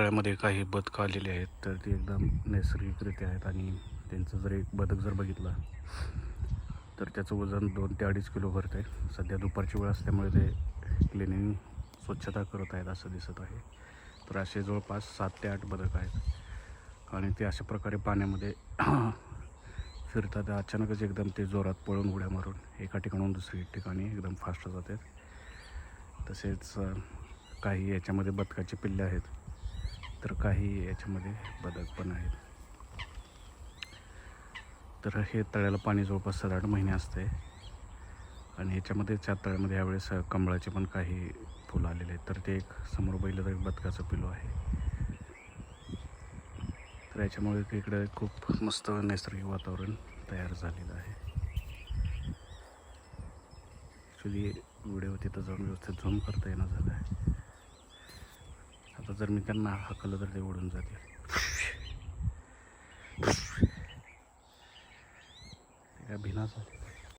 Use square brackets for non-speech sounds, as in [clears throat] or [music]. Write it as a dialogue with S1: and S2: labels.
S1: तळ्यामध्ये काही बदकं आलेले आहेत तर ती एकदम नैसर्गिकरित्या आहेत आणि त्यांचं जर एक बदक जर बघितलं तर त्याचं वजन दोन ते अडीच किलो भरत आहे सध्या दुपारची वेळ असल्यामुळे ते क्लिनिंग स्वच्छता करत आहेत असं दिसत आहे. तर असे जवळपास सात ते आठ बदक आहेत. आणि ते अशा प्रकारे पाण्यामध्ये [clears throat] फिरतात. अचानकच एकदम ते जोरात पळून उड्या मारून एका ठिकाणून दुसरी ठिकाणी एकदम फास्ट जातात तसेच काही याच्यामध्ये बदकाचे पिल्ले आहेत. तर काही याच्यामध्ये बदक पण आहेत. तर हे तळ्याला पाणी जवळपास सात आठ महिने असते आणि याच्यामध्ये त्या तळ्यामध्ये यावेळेस कमळाचे पण काही फुलं आलेले आहेत. तर ते एक समोर बैल एक बदकाचं पिलो आहे. तर याच्यामुळे इकडे खूप मस्त नैसर्गिक वातावरण तयार झालेलं आहे. ॲक्च्युली व्हिडिओ तिथं जाऊन व्यवस्थित झूम करता येणं झालं आहे. आता जर मी त्यांना हाकलं तर ते उडून जातील. भिनाच